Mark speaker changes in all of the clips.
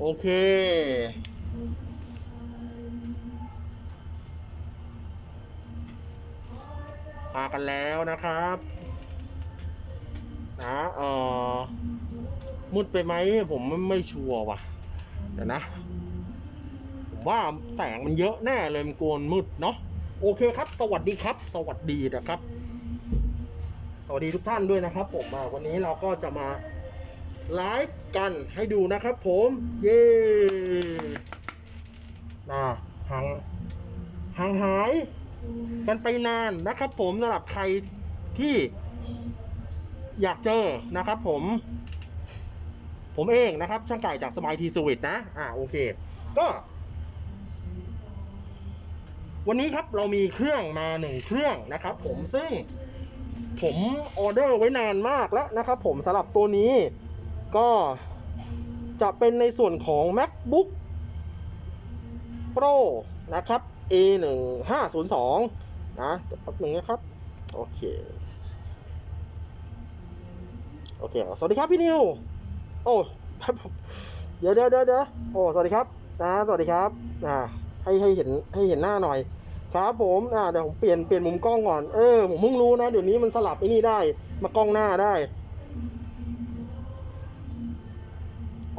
Speaker 1: โอเค มากันแล้วนะครับนะเออมุดไปไหมผมไม่ไม่ชัวร์ว่ะเดี๋ยวนะผมว่าแสงมันเยอะแน่เลยมันกวนมืดเนาะโอเคครับ สวัสดีครับ สวัสดีนะครับ สวัสดีทุกท่านด้วยนะครับ ผมวันนี้เราก็จะมา ไลฟ์กันให้ดูนะครับผม เย้นะห่างห่างหายกันไปนานนะครับผมสำหรับใครที่อยากเจอนะครับผม ผมเองนะครับ ช่างไก่จากสมายทีสวิตนะ อ่าโอเค ก็ วันนี้ครับเรามีเครื่องมาหนึ่งเครื่องนะครับผมซึ่งผมออเดอร์ไว้นานมากแล้วนะครับผมสำหรับตัวนี้ ก็จะเป็นในส่วนของ MacBook Pro นะครับ A 1 5 0 2นะเดี๋ยวแป๊บหนึงนะครับ โอเค โอเค สวัสดีครับพี่นิว โอ้เดี๋ยวเดี๋ยวเดี๋ยวเดี๋ยวโอ้สวัสดีครับนะสวัสดีครับอ่าให้ให้เห็นให้เห็นหน้าหน่อย ครับผมอ่าเดี๋ยวผมเปลี่ยนเปลี่ยนมุมกล้องก่อน เออผมเพิ่งรู้นะ เดี๋ยวนี้มันสลับไอ้นี่ได้ มากล้องหน้าได้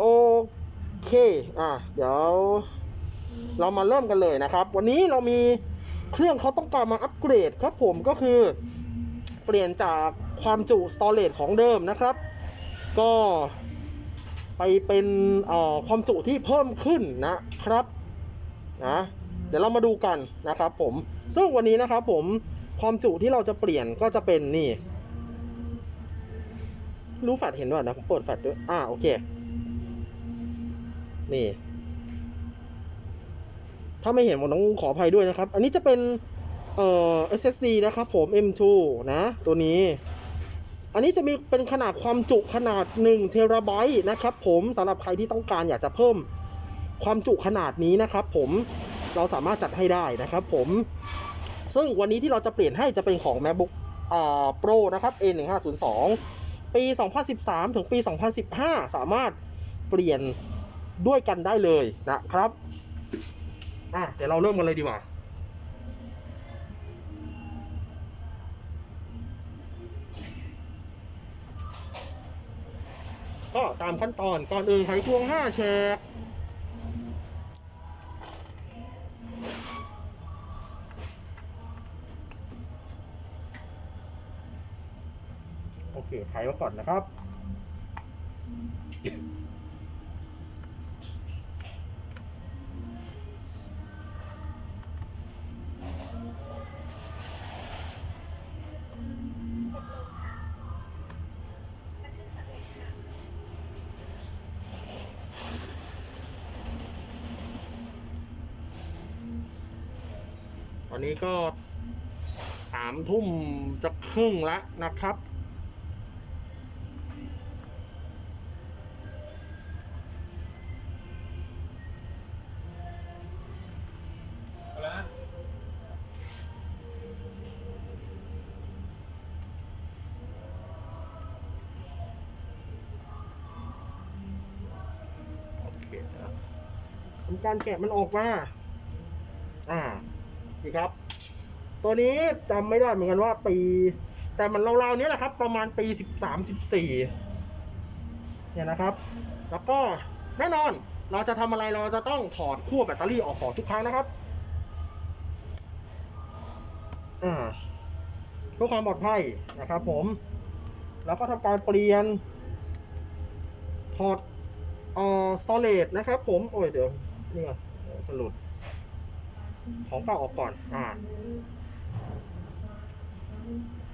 Speaker 1: โอเคอะเดี๋ยว เรามาเริ่มกันเลยนะครับ วันนี้เรามีเครื่องเขาต้องการมาอัปเกรดครับผมก็คือเปลี่ยนจากความจุ storage ของเดิมนะครับ ก็ไปเป็นเอ่อความจุที่เพิ่มขึ้นนะครับนะเดี๋ยวเรามาดูกันนะครับผมซึ่งวันนี้นะครับผมความจุที่เราจะเปลี่ยนก็จะเป็นนี่ รู้แฟลชเห็นว่านะผมเปิดแฟลชด้วยอ่าโอเค นี่ ถ้าไม่เห็นผมต้องขออภัยด้วยนะครับ อันนี้จะเป็นเอ่อ SSD นะครับผม M2 นะ ตัวนี้ อันนี้จะมีเป็นขนาดความจุขนาด1เทราไบต์นะครับผมสำหรับใครที่ต้องการอยากจะเพิ่มความจุขนาดนี้นะครับผมเราสามารถจัดให้ได้นะครับผม ซึ่งวันนี้ที่เราจะเปลี่ยนให้จะเป็นของ MacBook อ่า Pro นะครับ A1502 ปี 2013 ถึงปี 2015 สามารถเปลี่ยน ด้วยกันได้เลยนะครับอะเดี๋ยวเราเริ่มกันเลยดีกว่าก็ตามขั้นตอนก่อนอื่นไขควง5แฉกโอเคไขไว้ก่อนนะครับ อนนี้ก็สามทุ่มจะครึ่งแล้วนะครับ
Speaker 2: อะไรนะ
Speaker 1: โอเคนะทำการแกะมันออกมา อ่า นี่ครับ ตัวนี้จำไม่ได้เหมือนกันว่าปี แต่มันราวๆนี้แหละครับ ประมาณปีสิบสามสิบสี่เนี่ยนะครับ แล้วก็แน่นอนเราจะทำอะไรเราจะต้องถอดขั้วแบตเตอรี่ออกก่อนทุกครั้งนะครับอ่าเพื่อความปลอดภัยนะครับผม แล้วก็ทำการเปลี่ยนถอดเอ่อ storage นะครับผม โอ้ยเดี๋ยวนี่ก่อนจะหลุด ของเก่าออกก่อน อ่า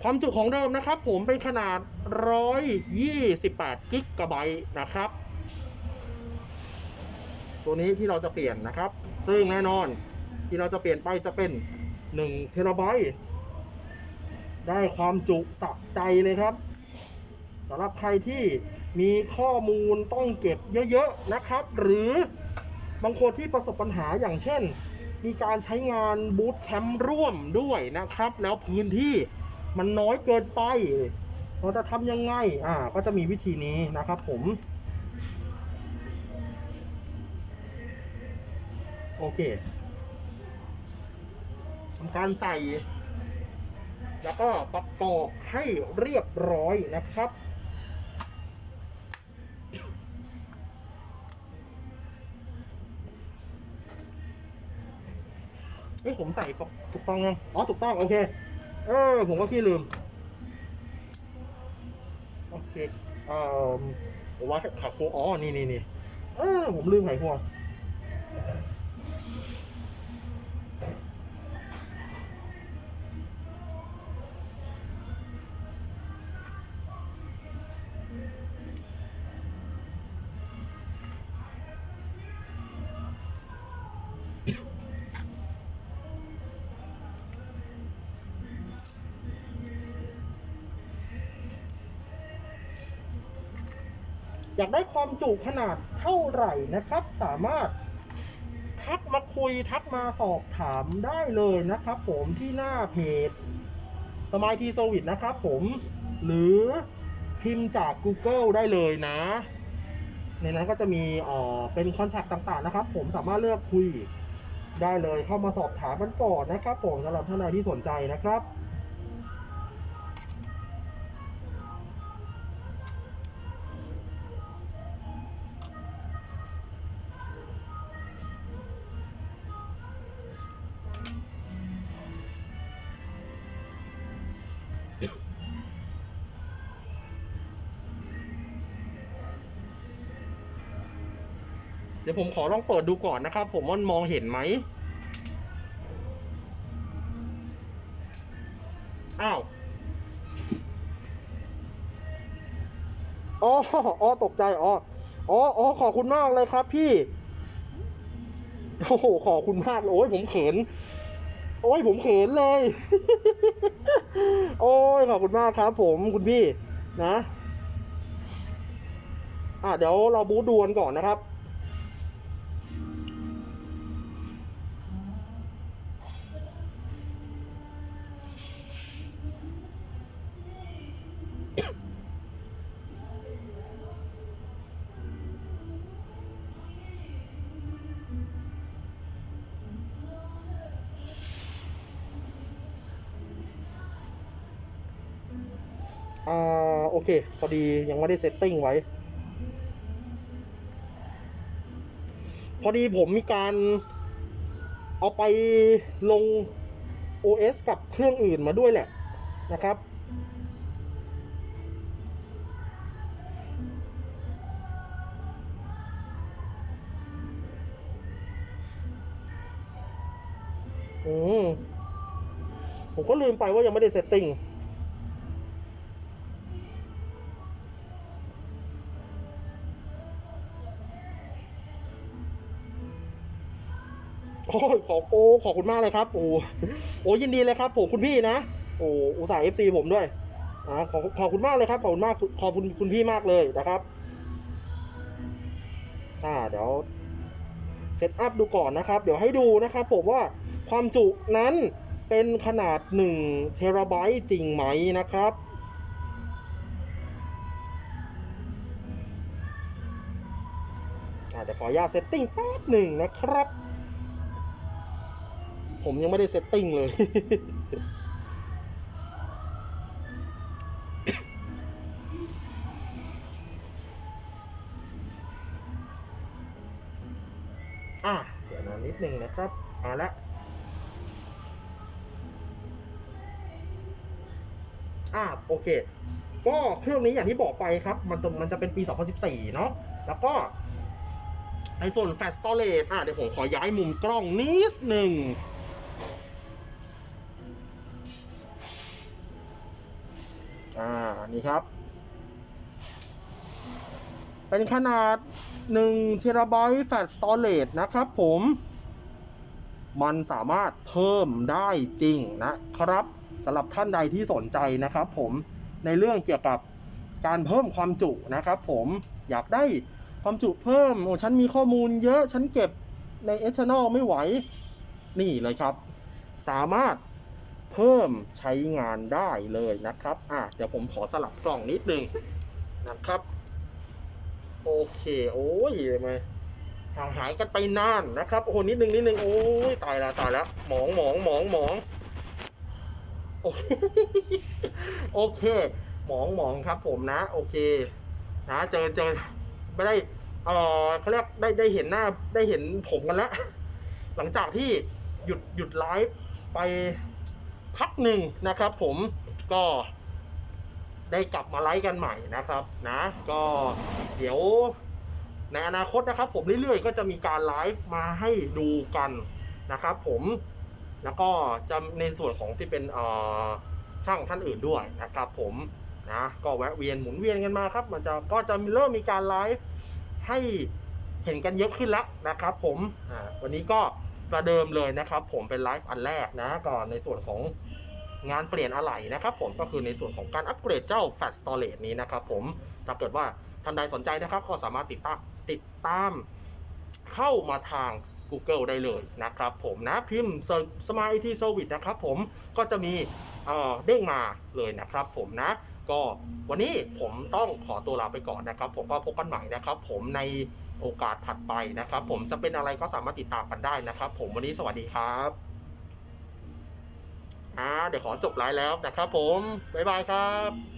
Speaker 1: ความจุของเดิมนะครับ ผมเป็นขนาด 128 กิกะไบต์นะครับ ตัวนี้ที่เราจะเปลี่ยนนะครับ ซึ่งแน่นอนที่เราจะเปลี่ยนไปจะเป็น 1 เทราไบต์ได้ความจุสับใจเลยครับสำหรับใครที่มีข้อมูลต้องเก็บเยอะ ๆ นะครับ หรือบางคนที่ประสบปัญหาอย่างเช่น มีการใช้งานบูตแคมป์ร่วมด้วยนะครับ แล้วพื้นที่มันน้อยเกินไป เราจะทำยังไง อ่า ก็จะมีวิธีนี้นะครับผม โอเคทำการใส่ แล้วก็ประกอบให้เรียบร้อยนะครับ เอ้ผมใส่ถูกต้องยังอ๋อถูกต้องโอเค เออ ผมก็ขี้ลืม โอเคเอ่อว่าขาโคอ๋อ นี่นี่นี่เออ ผมลืมไขควง อยากได้ความจุขนาดเท่าไหร่นะครับ สามารถทักมาคุยทักมาสอบถามได้เลยนะครับผมที่หน้าเพจสม i ทีเซวิสนะครับผม หรือพิมพ์จาก Google ได้เลยนะ ในนั้นก็จะมีเอ่อเป็นคอนแทคต่างๆนะครับ ผมสามารถเลือกคุยได้เลยเข้ามาสอบถามกันก่อนนะครับผมสำหรับท่านใดที่สนใจนะครับ เดี๋ยวผมขอลองเปิดดูก่อนนะครับ ผมว่ามันมองเห็นไหมอ้าวอ๋ออ๋อตกใจอ๋ออ๋ออ๋อขอบคุณมากเลยครับพี่โอ้โหขอบคุณมากเลยโอ้ยผมเขิน โอ้ยผมเขินเลย โอ้ยขอบคุณมากครับ ผมคุณพี่นะ อะเดี๋ยวเราบูทดวนก่อนนะครับ อ่าโอเค พอดียังไม่ได้เซตติ้งไว้ พอดีผมมีการเอาไปลง OS กับเครื่องอื่นมาด้วยแหละนะครับ อืมผมก็ลืมไปว่ายังไม่ได้เซตติ้ง โอ้ยขอโอ้ขอบคุณมากเลยครับ โอ้โอ้ยินดีเลยครับ ผมคุณพี่นะโอ้อุตส่าห์เอฟซีผมด้วยอ่าขอขอบคุณมากเลยครับขอบคุณมากขอบคุณคุณพี่มากเลยนะครับอ่าเดี๋ยวเซตอัพดูก่อนนะครับ เดี๋ยวให้ดูนะครับผมว่าความจุนั้นเป็นขนาด 1 เทราไบต์จริงไหมนะครับอ่าเดี๋ยวขออนุญาตเซตติ้งแป๊บหนึ่งนะครับ ผมยังไม่ได้เซตติ้งเลย อะเดี๋ยวนะนิดนึงนะครับ มาละอะโอเค ก็เครื่องนี้อย่างที่บอกไปครับ มันมันจะเป็นปี 2014 เนาะแล้วก็ในส่วน Fast Storage อะเดี๋ยวผมขอย้ายมุมกล้องนิดหนึ่ง อ่า นี่ครับ เป็นขนาด1 t b Fat Storage นะครับผม มันสามารถเพิ่มได้จริงนะครับสำหรับท่านใดที่สนใจนะครับผมในเรื่องเกี่ยวกับการเพิ่มความจุนะครับผมอยากได้ความจุเพิ่มโอ้ฉันมีข้อมูลเยอะฉันเก็บใน Eternal ไม่ไหว นี่เลยครับ สามารถ เพิ่มใช้งานได้เลยนะครับอะเดี๋ยวผมขอสลับกล่องนิดนึงนะครับ โอเค โอ้ยทำไห่างหายกันไปนานนะครับ โอ้โหนิดนึงนิดนึงโอ้ยตายละตายละหมองหมองหมองหมองโอเค หมองหมองครับผมนะ โอเค นะเจอเจอไม่ได้เออเขาเรียกได้ได้เห็นหน้าได้เห็นผมกันล้วหลังจากที่หยุดหยุดไลฟ์ไป พักหนึ่งนะครับ ผมก็ได้กลับมาไลฟ์กันใหม่นะครับนะ ก็เดี๋ยวในอนาคตนะครับ ผมเรื่อยๆ ก็จะมีการไลฟ์มาให้ดูกันนะครับ ผมแล้วก็จะในส่วนของที่เป็นช่างท่านอื่นด้วยนะครับ ผมนะก็แวะเวียนหมุนเวียนกันมาครับ มันจะก็จะเริ่มมีการไลฟ์ให้เห็นกันเยอะขึ้นแล้วนะครับ ผมวันนี้ก็ ประเดิมเลยนะครับ ผมเป็นไลฟ์อันแรกนะก่อนในส่วนของงานเปลี่ยนอะไหล่นะครับ ผมก็คือในส่วนของการอัปเกรดเจ้า Fat Storage นี้นะครับ ผมถ้าเกิดว่าท่านใดสนใจนะครับ ก็สามารถติดตามติดตามเข้ามาทาง Google ได้เลยนะครับ ผมนะพิมพ์ Smart IT Service นะครับ ผมก็จะมีเอ่อเด้งมาเลยนะครับ ผมนะ ก็วันนี้ผมต้องขอตัวลาไปก่อนนะครับ ผมก็พบกันใหม่นะครับ ผมในโอกาสถัดไปนะครับ ผมจะเป็นอะไรก็สามารถติดตามกันได้นะครับ ผมวันนี้สวัสดีครับอ่าเดี๋ยวขอจบไลฟ์แล้วนะครับ ผมบ๊ายบายครับ